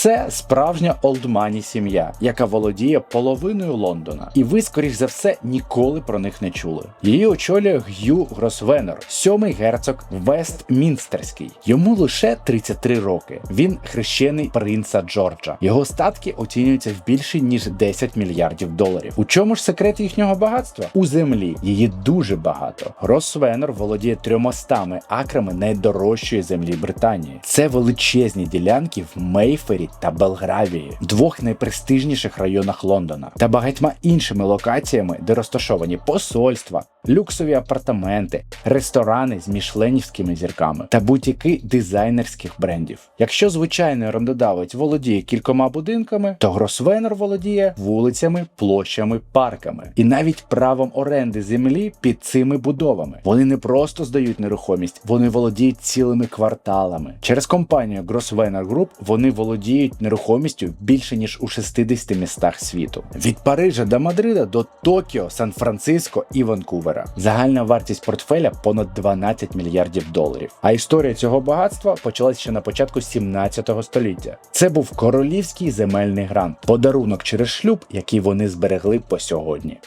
Це справжня олдмані сім'я, яка володіє половиною Лондона. І ви, скоріш за все, ніколи про них не чули. Її очолює Г'ю Гросвенор, сьомий герцог Вестмінстерський. Йому лише 33 роки. Він хрещений принца Джорджа. Його статки оцінюються в більше ніж 10 мільярдів доларів. У чому ж секрет їхнього багатства? У землі її дуже багато. Гросвенор володіє 300 акрами найдорожчої землі Британії. Це величезні ділянки в Мейфері та Белгравії, двох найпрестижніших районах Лондона, та багатьма іншими локаціями, де розташовані посольства, люксові апартаменти, ресторани з мішленівськими зірками та бутіки дизайнерських брендів. Якщо звичайний орендодавець володіє кількома будинками, то Гросвенор володіє вулицями, площами, парками і навіть правом оренди землі під цими будовами. Вони не просто здають нерухомість, вони володіють цілими кварталами. Через компанію Grosvenor Group вони володіють нерухомістю більше ніж у 60 містах світу. Від Парижа до Мадрида до Токіо, Сан-Франциско і Ванкувера. Загальна вартість портфеля понад 12 мільярдів доларів. А історія цього багатства почалась ще на початку 17 століття. Це був королівський земельний грант, подарунок через шлюб, який вони зберегли по сьогодні.